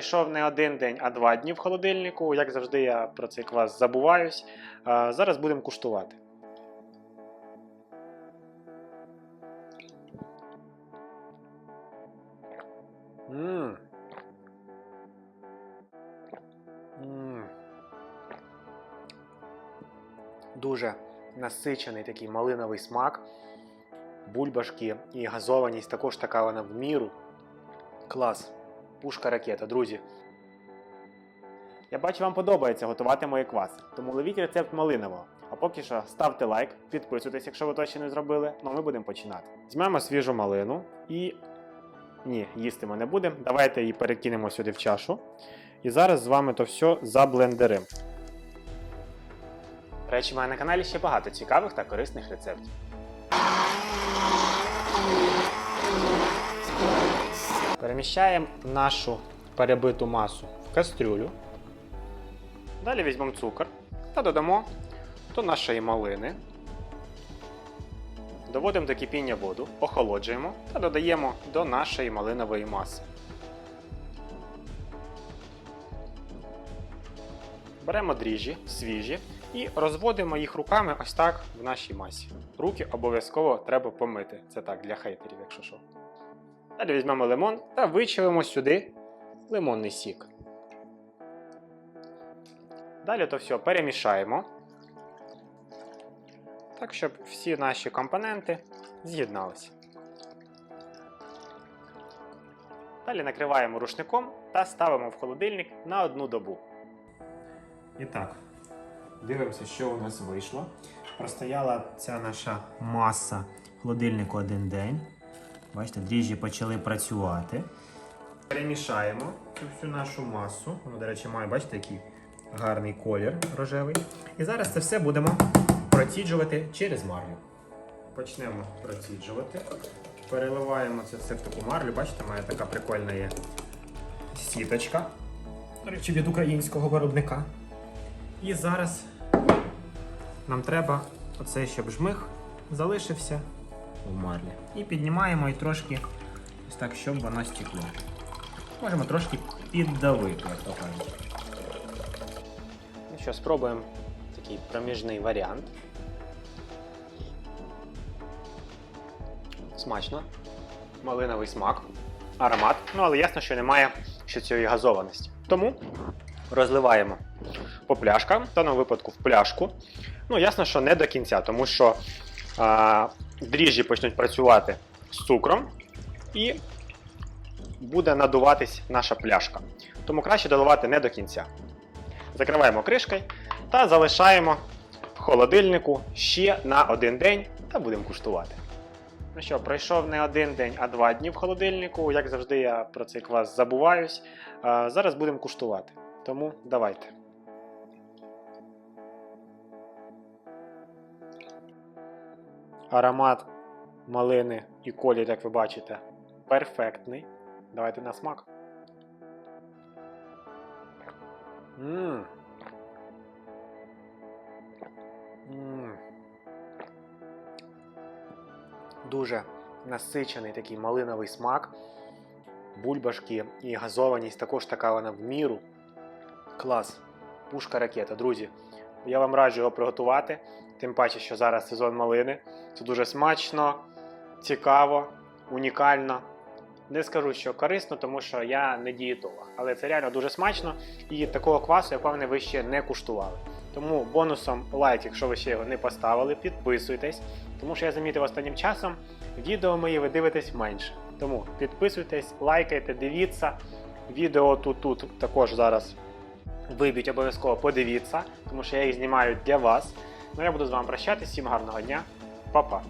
пройшов не один день, а два дні в холодильнику. Як завжди, я про цей квас забуваюсь. Зараз будемо куштувати. Мм. Мм. Дуже насичений такий малиновий смак. Бульбашки і газованість також така вона в міру. Клас. Пушка ракета, друзі. Я бачу, вам подобається готувати мої кваси, тому ловіть рецепт малинового. А поки що ставте лайк, підписуйтесь, якщо ви то ще не зробили. Ну а ми будемо починати. Візьмемо свіжу малину і. Ні, їсти ми не будемо. Давайте її перекинемо сюди в чашу. І зараз з вами то все заблендеримо. Речі, мене на каналі ще багато цікавих та корисних рецептів. Переміщаємо нашу перебиту масу в кастрюлю. Далі візьмемо цукор та додамо до нашої малини. Доводимо до кипіння воду, охолоджуємо та додаємо до нашої малинової маси. Беремо дріжджі свіжі і розводимо їх руками ось так в нашій масі. Руки обов'язково треба помити. Це так для хейтерів, якщо що. Далі візьмемо лимон та вичавимо сюди лимонний сік. Далі то все перемішаємо. Так, щоб всі наші компоненти з'єдналися. Далі накриваємо рушником та ставимо в холодильник на одну добу. І так, дивимося, що у нас вийшло. Простояла ця наша маса в холодильнику один день. Бачите, дріжджі почали працювати. Перемішаємо цю всю нашу масу. Воно, до речі, має, бачите, який гарний колір рожевий. І зараз це все будемо проціджувати через марлю. Почнемо проціджувати. Переливаємо це все в таку марлю. Бачите, має така прикольна є сіточка. До речі, від українського виробника. І зараз нам треба оцей, щоб жмих залишився в марлі. І піднімаємо і трошки ось так, щоб воно стекло. Можемо трошки піддавити, як то кажуть. Ну що, спробуємо такий проміжний варіант. Смачно. Малиновий смак, аромат. Ну, але ясно, що немає ще цієї газованості. Тому розливаємо по пляшкам, в даному випадку в пляшку. Ну, ясно, що не до кінця, тому що а, дріжджі почнуть працювати з цукром і буде надуватись наша пляшка. Тому краще доливати не до кінця. Закриваємо кришкою та залишаємо в холодильнику ще на один день та будемо куштувати. Ну що, пройшов не один день, а два дні в холодильнику. Як завжди, я про цей квас забуваюсь. Зараз будемо куштувати. Тому давайте. Аромат малини і колір, як ви бачите, перфектний. Давайте на смак. Мм. Мм. Дуже насичений такий малиновий смак. Бульбашки і газованість також така вона в міру. Клас. Пушка ракета, друзі. Я вам раджу його приготувати. Тим паче, що зараз сезон малини. Це дуже смачно, цікаво, унікально. Не скажу, що корисно, тому що я не дієтолог. Але це реально дуже смачно і такого квасу, я певне, ви ще не куштували. Тому бонусом лайк, якщо ви ще його не поставили, підписуйтесь. Тому що я замітив останнім часом, відео мої ви дивитесь менше. Тому підписуйтесь, лайкайте, дивіться. Відео тут тут також зараз вибіть обов'язково подивіться, тому що я їх знімаю для вас. Ну я буду з вами прощатися. Всім гарного дня, Па-па!